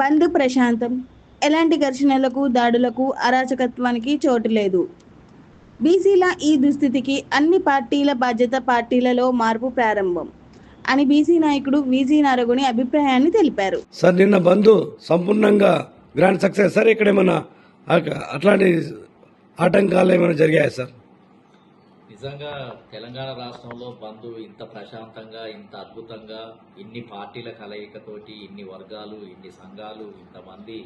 బంద్ ప్రశాంతం. ఎలాంటి ఘర్షణలకు దాడులకు అరాచకత్వానికి చోటు లేదు. బీసీల ఈ దుస్థితికి అన్ని పార్టీల బాధ్యత పార్టీలలో మార్పు ప్రారంభం అని బీసీ నాయకుడు వీజీ నారగుని అభిప్రాయాన్ని తెలిపారు. సార్ నిన్న బంధు సంపూర్ణంగా గ్రాండ్ సక్సెస్. సార్ ఇక్కడ ఏమైనా అట్లాంటి ఆటంకాలు ఏమైనా జరిగాయా సార్? నిజంగా తెలంగాణ రాష్ట్రంలో బంధు ఇంత ప్రశాంతంగా ఇంత అద్భుతంగా ఇన్ని పార్టీల కలయికతోటి ఇన్ని వర్గాలు ఇన్ని సంఘాలు ఇంతమంది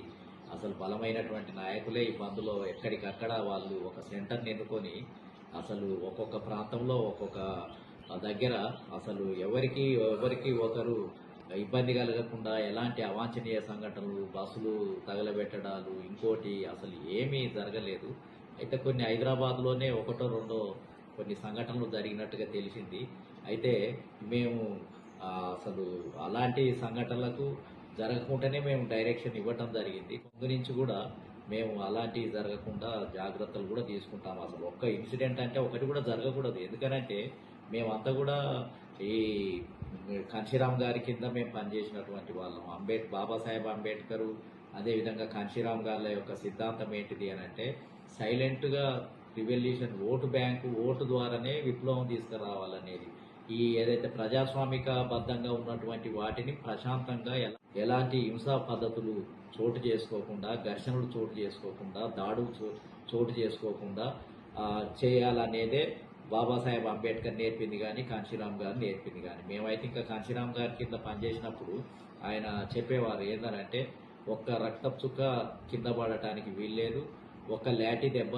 అసలు బలమైనటువంటి నాయకులే ఈ బంధులో ఎక్కడికక్కడ వాళ్ళు ఒక సెంటర్ని ఎన్నుకొని అసలు ఒక్కొక్క ప్రాంతంలో ఒక్కొక్క దగ్గర అసలు ఎవరికి ఎవరికి ఒకరు ఇబ్బంది కలగకుండా ఎలాంటి అవాంఛనీయ సంఘటనలు బస్సులు తగలబెట్టడాలు ఇంకోటి అసలు ఏమీ జరగలేదు. అయితే కొన్ని హైదరాబాద్లోనే ఒకటో రెండో కొన్ని సంఘటనలు జరిగినట్టుగా తెలిసింది. అయితే మేము అసలు అలాంటి సంఘటనలకు జరగకుండానే మేము డైరెక్షన్ ఇవ్వటం జరిగింది. ముందు నుంచి కూడా మేము అలాంటివి జరగకుండా జాగ్రత్తలు కూడా తీసుకుంటాం. అసలు ఒక్క ఇన్సిడెంట్ అంటే ఒకటి కూడా జరగకూడదు. ఎందుకనంటే మేమంతా కూడా ఈ కాంశీరామ్ గారి కింద మేము పనిచేసినటువంటి వాళ్ళం. అంబేద్ బాబాసాహెబ్ అంబేద్కర్ అదేవిధంగా కాంశీరామ్ గారి యొక్క సిద్ధాంతం ఏంటిది అని అంటే సైలెంట్గా రివల్యూషన్ ఓటు బ్యాంకు ఓటు ద్వారానే విప్లవం తీసుకురావాలనేది. ఈ ఏదైతే ప్రజాస్వామిక బద్ధంగా ఉన్నటువంటి వాటిని ప్రశాంతంగా ఎలాంటి హింసా పద్ధతులు చోటు చేసుకోకుండా ఘర్షణలు చోటు చేసుకోకుండా దాడులు చో- చోటు చేసుకోకుండా చేయాలనేదే బాబాసాహెబ్ అంబేద్కర్ నేర్పింది కానీ కాంశీరామ్ గారు నేర్పింది కానీ మేమైతే ఇంకా కాంశీరామ్ గారి కింద పనిచేసినప్పుడు ఆయన చెప్పేవారు ఏంటంటే ఒక్క రక్తపు చుక్క కింద పడటానికి వీల్లేదు ఒక్క లాటి దెబ్బ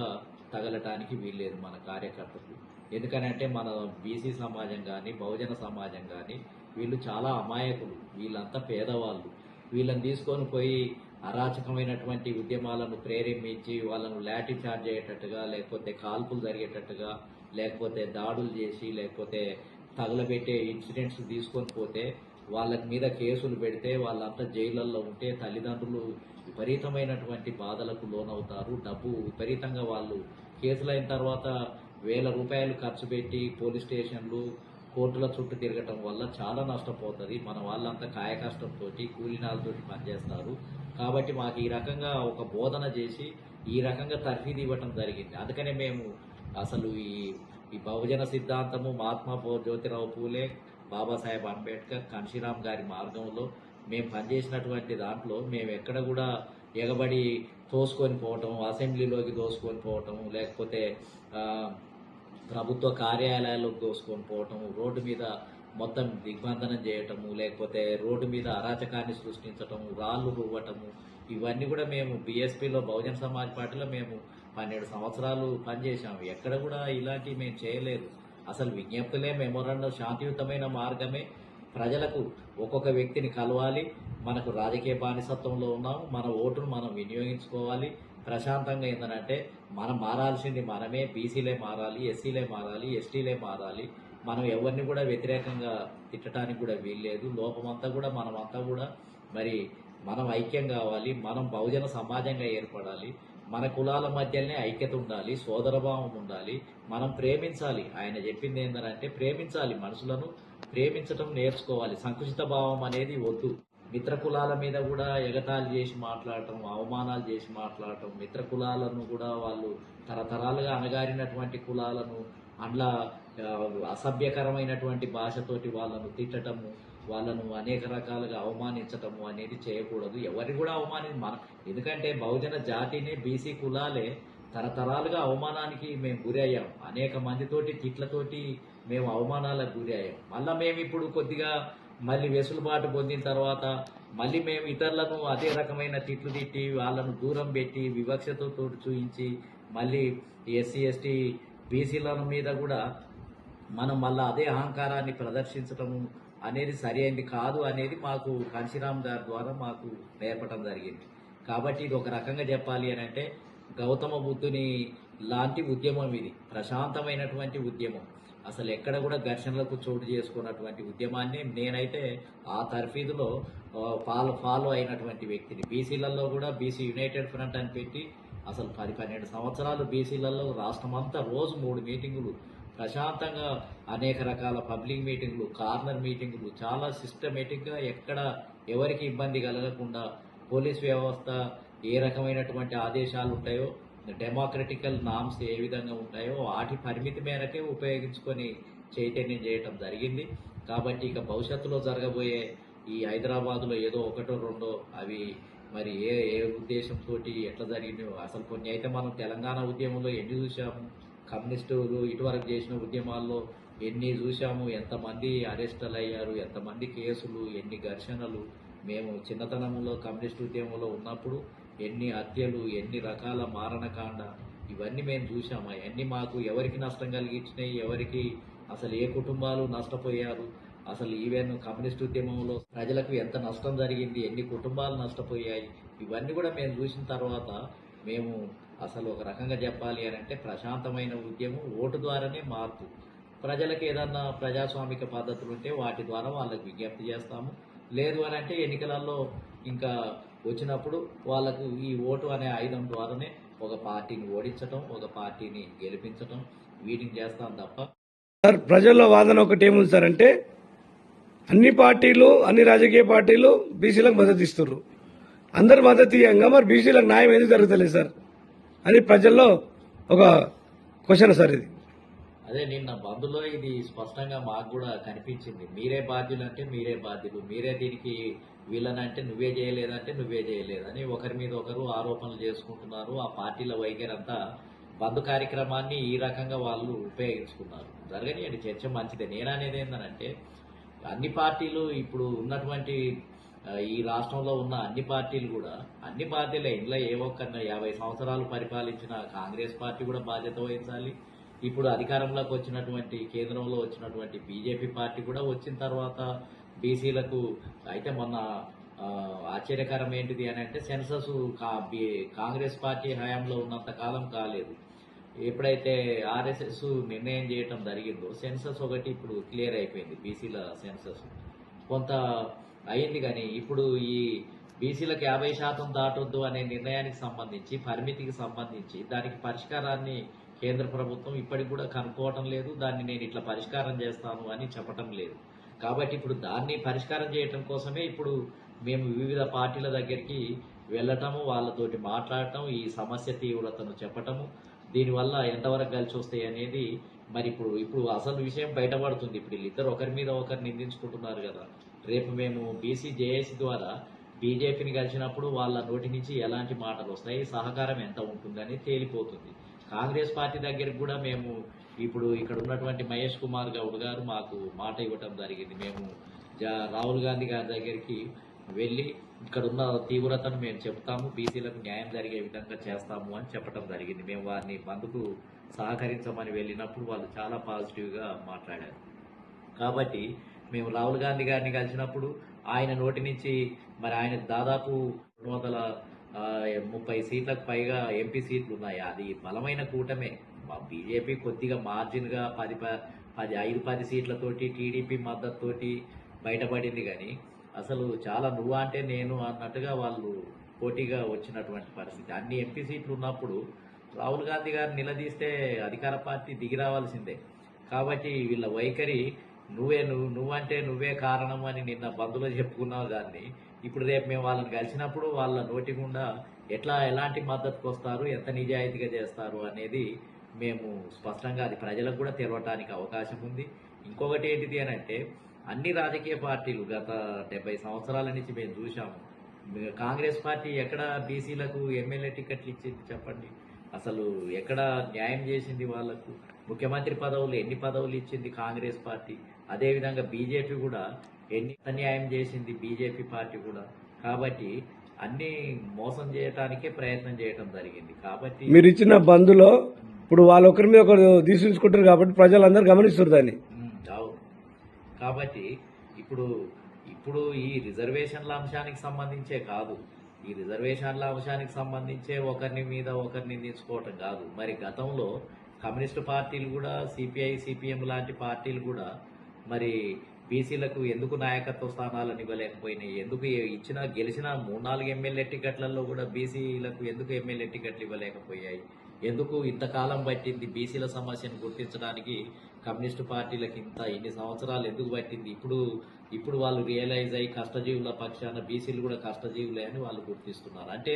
తగలటానికి వీల్లేదు మన కార్యకర్తలు. ఎందుకనంటే మన బీసీ సమాజం కానీ బహుజన సమాజం కానీ వీళ్ళు చాలా అమాయకులు. వీళ్ళంతా పేదవాళ్ళు. వీళ్ళని తీసుకొని పోయి అరాచకమైనటువంటి ఉద్యమాలను ప్రేరేపించి వాళ్ళను లాఠీ చార్జ్ అయ్యేటట్టుగా లేకపోతే కాల్పులు జరిగేటట్టుగా లేకపోతే దాడులు చేసి లేకపోతే తగలబెట్టే ఇన్సిడెంట్స్ తీసుకొని పోతే వాళ్ళ మీద కేసులు పెడితే వాళ్ళంతా జైళ్ళల్లో ఉంటే తల్లిదండ్రులు విపరీతమైనటువంటి బాధలకు లోనవుతారు. డబ్బు విపరీతంగా వాళ్ళు కేసులైన తర్వాత వేల రూపాయలు ఖర్చు పెట్టి పోలీస్ స్టేషన్లు కోర్టుల చుట్టూ తిరగటం వల్ల చాలా నష్టపోతుంది. మన వాళ్ళంతా కాయ కష్టంతో కూలినాలతో పనిచేస్తారు. కాబట్టి మాకు ఈ రకంగా ఒక బోధన చేసి ఈ రకంగా తర్ఫీదు ఇవ్వటం జరిగింది. అందుకనే మేము అసలు ఈ ఈ బహుజన సిద్ధాంతము మహాత్మా జ్యోతిరావు పూలే బాబాసాహెబ్ అంబేద్కర్ కన్షీరామ్ గారి మార్గంలో మేము పనిచేసినటువంటి దాంట్లో మేము ఎక్కడ కూడా ఎగబడి తోసుకొని పోవటం అసెంబ్లీలోకి దోసుకొని పోవటం లేకపోతే ప్రభుత్వ కార్యాలయాలకు దోసుకొని పోవటం రోడ్డు మీద మొత్తం దిగ్బంధనం చేయటము లేకపోతే రోడ్డు మీద అరాచకాన్ని సృష్టించటము రాళ్ళు రువ్వటము ఇవన్నీ కూడా మేము బీఎస్పీలో బహుజన సమాజ్ పార్టీలో మేము పన్నెండు సంవత్సరాలు పనిచేసాము ఎక్కడ కూడా ఇలాంటివి మేము చేయలేదు. అసలు విజ్ఞప్తులే మెమోరాండం శాంతియుతమైన మార్గమే. ప్రజలకు ఒక్కొక్క వ్యక్తిని కలవాలి. మనకు రాజకీయ బానిసత్వంలో ఉన్నాము మన ఓటును మనం వినియోగించుకోవాలి. ప్రశాంతంగా ఏంటంటే మనం మారాల్సింది మనమే. బీసీలే మారాలి ఎస్సీలే మారాలి ఎస్టీలే మారాలి. మనం ఎవరిని కూడా వ్యతిరేకంగా తిట్టడానికి కూడా వీల్లేదు. లోపమంతా కూడా మనమంతా కూడా. మరి మనం ఐక్యం కావాలి. మనం బహుజన సమాజంగా ఏర్పడాలి. మన కులాల మధ్యనే ఐక్యత ఉండాలి సోదరభావం ఉండాలి మనం ప్రేమించాలి. ఆయన చెప్పింది ఏంటంటే ప్రేమించాలి మనుషులను ప్రేమించటం నేర్చుకోవాలి. సంకుచిత భావం అనేది వద్దు. మిత్ర కులాల మీద కూడా ఎగతాళి చేసి మాట్లాడటం అవమానాలు చేసి మాట్లాడటం మిత్ర కులాలను కూడా వాళ్ళు తరతరాలుగా అణగారినటువంటి కులాలను అందులో అసభ్యకరమైనటువంటి భాషతోటి వాళ్ళను తిట్టటము వాళ్ళను అనేక రకాలుగా అవమానించటము అనేది చేయకూడదు. ఎవరిని కూడా అవమాని మన ఎందుకంటే బహుజన జాతిని బీసీ కులాలే తరతరాలుగా అవమానానికి మేము గురి అయ్యాం. అనేక మందితోటి తిట్లతోటి మేము అవమానాలకు గురి అయ్యాం. మళ్ళీ మేము ఇప్పుడు కొద్దిగా మళ్ళీ వెసులుబాటు పొందిన తర్వాత మళ్ళీ మేము ఇతరులను అదే రకమైన తిట్లు తిట్టి వాళ్ళను దూరం పెట్టి వివక్షతో తోటి చూయించి మళ్ళీ ఎస్సీ ఎస్టీ బీసీల మీద కూడా మనం మళ్ళీ అదే అహంకారాన్ని ప్రదర్శించటము అనేది సరి అయింది కాదు అనేది మాకు కాంశీరామ్ గారి ద్వారా మాకు నేర్పడం జరిగింది. కాబట్టి ఇది ఒక రకంగా చెప్పాలి అని అంటే గౌతమ బుద్ధుని లాంటి ఉద్యమం ఇది. ప్రశాంతమైనటువంటి ఉద్యమం. అసలు ఎక్కడ కూడా ఘర్షణలకు చోటు చేసుకున్నటువంటి ఉద్యమాన్ని నేనైతే ఆ తర్ఫీదులో ఫాలో ఫాలో అయినటువంటి వ్యక్తిని. బీసీలలో కూడా బీసీ యునైటెడ్ ఫ్రంట్ అని పెట్టి అసలు పది పన్నెండు సంవత్సరాలు బీసీలలో రాష్ట్రమంతా రోజు మూడు మీటింగులు ప్రశాంతంగా అనేక రకాల పబ్లిక్ మీటింగ్లు కార్నర్ మీటింగ్లు చాలా సిస్టమేటిక్గా ఎక్కడ ఎవరికి ఇబ్బంది కలగకుండా పోలీస్ వ్యవస్థ ఏ రకమైనటువంటి ఆదేశాలు ఉంటాయో డెమోక్రటికల్ నామ్స్ ఏ విధంగా ఉంటాయో వాటి పరిమితి మేరకే ఉపయోగించుకొని చైతన్యం చేయటం జరిగింది. కాబట్టి ఇక భవిష్యత్తులో జరగబోయే ఈ హైదరాబాదులో ఏదో ఒకటో రెండో అవి మరి ఏ ఏ ఉద్దేశంతో ఎట్లా జరిగినాయో అసలు కొన్ని అయితే మనం తెలంగాణ ఉద్యమంలో ఎన్ని చూసాము కమ్యూనిస్టులు ఇటువరకు చేసిన ఉద్యమాల్లో ఎన్ని చూసాము ఎంతమంది అరెస్టులు అయ్యారు ఎంతమంది కేసులు ఎన్ని ఘర్షణలు. మేము చిన్నతనంలో కమ్యూనిస్ట్ ఉద్యమంలో ఉన్నప్పుడు ఎన్ని హత్యలు ఎన్ని రకాల మారణకాండ ఇవన్నీ మేము చూసాము అవన్నీ మాకు ఎవరికి నష్టం కలిగించినాయి ఎవరికి అసలు ఏ కుటుంబాలు నష్టపోయారు అసలు ఈవెన్ కమ్యూనిస్ట్ ఉద్యమంలో ప్రజలకు ఎంత నష్టం జరిగింది ఎన్ని కుటుంబాలు నష్టపోయాయి ఇవన్నీ కూడా మేము చూసిన తర్వాత మేము అసలు ఒక రకంగా చెప్పాలి అని అంటే ప్రశాంతమైన ఉద్యమం ఓటు ద్వారానే మార్పు ప్రజలకు ఏదన్నా ప్రజాస్వామిక పద్ధతులు ఉంటే వాటి ద్వారా వాళ్ళకి విజ్ఞప్తి చేస్తాము. లేదు అని అంటే ఎన్నికలలో ఇంకా వచ్చినప్పుడు వాళ్ళకు ఈ ఓటు అనే ఆయుధం ద్వారానే ఒక పార్టీని ఓడించటం ఒక పార్టీని గెలిపించటం వీటిని చేస్తాం తప్ప సార్ ప్రజల్లో వాదన ఒకటి ఏముంది సార్ అంటే అన్ని పార్టీలు అన్ని రాజకీయ పార్టీలు బీసీలకు మద్దతు ఇస్తున్నారు అందరు మద్దతు ఇవ్వంగా మరి బీసీలకు న్యాయం ఎందుకు జరుగుతలేదు సార్? అని ప్రజల్లో ఒక క్వశ్చన్ సార్ ఇది. అదే నిన్న బంధులో ఇది స్పష్టంగా మాకు కూడా కనిపించింది. మీరే బాధ్యులు అంటే మీరే బాధ్యులు. మీరే దీనికి వీళ్ళనంటే నువ్వే చేయలేదంటే నువ్వే చేయలేదని ఒకరి మీద ఒకరు ఆరోపణలు చేసుకుంటున్నారు. ఆ పార్టీల వైఖరి బంద్ కార్యక్రమాన్ని ఈ రకంగా వాళ్ళు ఉపయోగించుకున్నారు. జరగని చర్చ మంచిదే. నేననేది ఏంటంటే అన్ని పార్టీలు ఇప్పుడు ఉన్నటువంటి ఈ రాష్ట్రంలో ఉన్న అన్ని పార్టీలు కూడా అన్ని పార్టీలే ఇంట్లో ఏ ఒక్క యాభై సంవత్సరాలు పరిపాలించిన కాంగ్రెస్ పార్టీ కూడా బాధ్యత వహించాలి. ఇప్పుడు అధికారంలోకి వచ్చినటువంటి కేంద్రంలో వచ్చినటువంటి బీజేపీ పార్టీ కూడా వచ్చిన తర్వాత బీసీలకు అయితే మొన్న ఆశ్చర్యకరం ఏంటిది అని అంటే సెన్సస్ కా- కాంగ్రెస్ పార్టీ హయాంలో ఉన్నంత కాలం కాలేదు. ఎప్పుడైతే ఆర్ఎస్ఎస్ నిర్ణయం చేయటం జరిగిందో సెన్సస్ ఒకటి ఇప్పుడు క్లియర్ అయిపోయింది బీసీల సెన్సస్. కొంత అయింది కానీ ఇప్పుడు ఈ బీసీలకు యాభై శాతం దాటొద్దు అనే నిర్ణయానికి సంబంధించి పరిమితికి సంబంధించి దానికి పరిష్కారాన్ని కేంద్ర ప్రభుత్వం ఇప్పటికి కూడా కనుక్కోవటం లేదు. దాన్ని నేను ఇట్లా పరిష్కారం చేస్తాను అని చెప్పటం లేదు. కాబట్టి ఇప్పుడు దాన్ని పరిష్కారం చేయటం కోసమే ఇప్పుడు మేము వివిధ పార్టీల దగ్గరికి వెళ్ళటము వాళ్ళతోటి మాట్లాడటం ఈ సమస్య తీవ్రతను చెప్పటము దీనివల్ల ఎంతవరకు కలిసి వస్తాయి అనేది మరి ఇప్పుడు ఇప్పుడు అసలు విషయం బయటపడుతుంది. ఇప్పుడు వీళ్ళిద్దరు ఒకరి మీద ఒకరు నిందించుకుంటున్నారు కదా. రేపు మేము బీసీ జేఏసీ ద్వారా బీజేపీని కలిసినప్పుడు వాళ్ళ నోటి నుంచి ఎలాంటి మాటలు వస్తాయి సహకారం ఎంత ఉంటుందని తేలిపోతుంది. కాంగ్రెస్ పార్టీ దగ్గరికి కూడా మేము ఇప్పుడు ఇక్కడ ఉన్నటువంటి మహేష్ కుమార్ గౌడ్ గారు మాకు మాట ఇవ్వటం జరిగింది. మేము జా- రాహుల్ గాంధీ గారి దగ్గరికి వెళ్ళి ఇక్కడ ఉన్న తీవ్రతను మేము చెప్తాము బీసీలకు న్యాయం జరిగే విధంగా చేస్తాము అని చెప్పడం జరిగింది. మేము వారిని బంధుకు సహకరించమని వెళ్ళినప్పుడు వాళ్ళు చాలా పాజిటివ్గా మాట్లాడారు. కాబట్టి మేము రాహుల్ గాంధీ గారిని కలిసినప్పుడు ఆయన నోటి నుంచి మరి ఆయన దాదాపు రెండు వందల ముప్పై సీట్లకు పైగా ఎంపీ సీట్లు ఉన్నాయి. అది బలమైన కూటమే. మా బీజేపీ కొద్దిగా మార్జిన్గా పది ప- పది ఐదు పది సీట్లతోటి టీడీపీ మద్దతుతోటి బయటపడింది కానీ అసలు చాలా నువ్వు అంటే నేను అన్నట్టుగా వాళ్ళు పోటీగా వచ్చినటువంటి పరిస్థితి. అన్ని ఎంపీ సీట్లు ఉన్నప్పుడు రాహుల్ గాంధీ గారు నిలదీస్తే అధికార పార్టీ దిగి రావాల్సిందే. కాబట్టి వీళ్ళ వైఖరి నువ్వే నువ్వు నువ్వంటే నువ్వే కారణం అని నిన్న బంధువులు చెప్పుకున్నావు దాన్ని. ఇప్పుడు రేపు మేము వాళ్ళని కలిసినప్పుడు వాళ్ళ నోటి గుండా ఎట్లా ఎలాంటి మద్దతుకు వస్తారు ఎంత నిజాయితీగా చేస్తారు అనేది మేము స్పష్టంగా అది ప్రజలకు కూడా తెలవటానికి అవకాశం ఉంది. ఇంకొకటి ఏంటిది అని అంటే అన్ని రాజకీయ పార్టీలు గత డెబ్బై సంవత్సరాల నుంచి మేము చూసాము కాంగ్రెస్ పార్టీ ఎక్కడ బీసీలకు ఎమ్మెల్యే టికెట్లు ఇచ్చింది చెప్పండి. అసలు ఎక్కడ న్యాయం చేసింది వాళ్ళకు? ముఖ్యమంత్రి పదవులు ఎన్ని పదవులు ఇచ్చింది కాంగ్రెస్ పార్టీ? అదేవిధంగా బీజేపీ కూడా ఎన్ని అన్యాయం చేసింది బీజేపీ పార్టీ కూడా? కాబట్టి అన్ని మోసం చేయటానికే ప్రయత్నం చేయటం జరిగింది. కాబట్టి మీరు ఇచ్చిన బంధులో ఇప్పుడు వాళ్ళు ఒకరి మీద ఒకరు తీసుకుంటారు కాబట్టి ప్రజలందరూ గమనిస్తారు దాన్ని. అవును. కాబట్టి ఇప్పుడు ఇప్పుడు ఈ రిజర్వేషన్ల అంశానికి సంబంధించే కాదు. ఈ రిజర్వేషన్ల అంశానికి సంబంధించే ఒకరిని మీద ఒకరిని నిందించుకోవటం కాదు. మరి గతంలో కమ్యూనిస్టు పార్టీలు కూడా సిపిఐ సిపిఎం లాంటి పార్టీలు కూడా మరి బీసీలకు ఎందుకు నాయకత్వ స్థానాలను ఇవ్వలేకపోయినాయి? ఎందుకు ఇచ్చిన గెలిచిన మూడు నాలుగు ఎమ్మెల్యే టికెట్లలో కూడా బీసీలకు ఎందుకు ఎమ్మెల్యే టికెట్లు ఇవ్వలేకపోయాయి? ఎందుకు ఇంతకాలం పట్టింది బీసీల సమస్యను గుర్తించడానికి కమ్యూనిస్టు పార్టీలకు ఇంత ఇన్ని సంవత్సరాలు ఎందుకు పట్టింది? ఇప్పుడు ఇప్పుడు వాళ్ళు రియలైజ్ అయ్యి కష్టజీవుల పక్షాన బీసీలు కూడా కష్టజీవులే అని వాళ్ళు గుర్తిస్తున్నారు. అంటే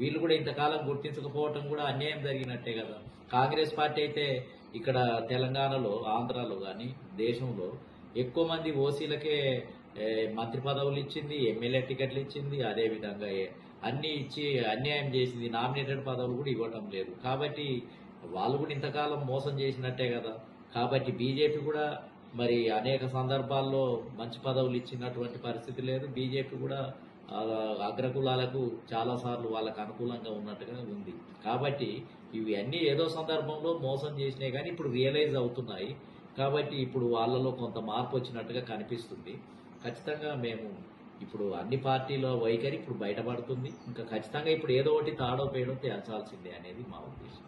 వీళ్ళు కూడా ఇంతకాలం గుర్తించకపోవటం కూడా అన్యాయం జరిగినట్టే కదా. కాంగ్రెస్ పార్టీ అయితే ఇక్కడ తెలంగాణలో ఆంధ్రాలో కానీ దేశంలో ఎక్కువ మంది ఓసీలకే మంత్రి పదవులు ఇచ్చింది ఎమ్మెల్యే టికెట్లు ఇచ్చింది అదే విధంగా అన్ని ఇచ్చి అన్యాయం చేసింది నామినేటెడ్ పదవులు కూడా ఇవ్వటం లేదు. కాబట్టి వాళ్ళు కూడా ఇంతకాలం మోసం చేసినట్టే కదా. కాబట్టి బీజేపీ కూడా మరి అనేక సందర్భాల్లో మంచి పదవులు ఇచ్చినటువంటి పరిస్థితి లేదు. బీజేపీ కూడా అగ్రకులాలకు చాలా సార్లు వాళ్ళకు అనుకూలంగా ఉన్నట్టుగా ఉంది. కాబట్టి ఇవి అన్నీ ఏదో సందర్భంలో మోసం చేసినాయి కానీ ఇప్పుడు రియలైజ్ అవుతున్నాయి. కాబట్టి ఇప్పుడు వాళ్ళలో కొంత మార్పు వచ్చినట్టుగా కనిపిస్తుంది. ఖచ్చితంగా మేము ఇప్పుడు అన్ని పార్టీల వైఖరి ఇప్పుడు బయటపడుతుంది. ఇంకా ఖచ్చితంగా ఇప్పుడు ఏదో ఒకటి తాడో పేడో తేల్చాల్సిందే అనేది మా ఉద్దేశం.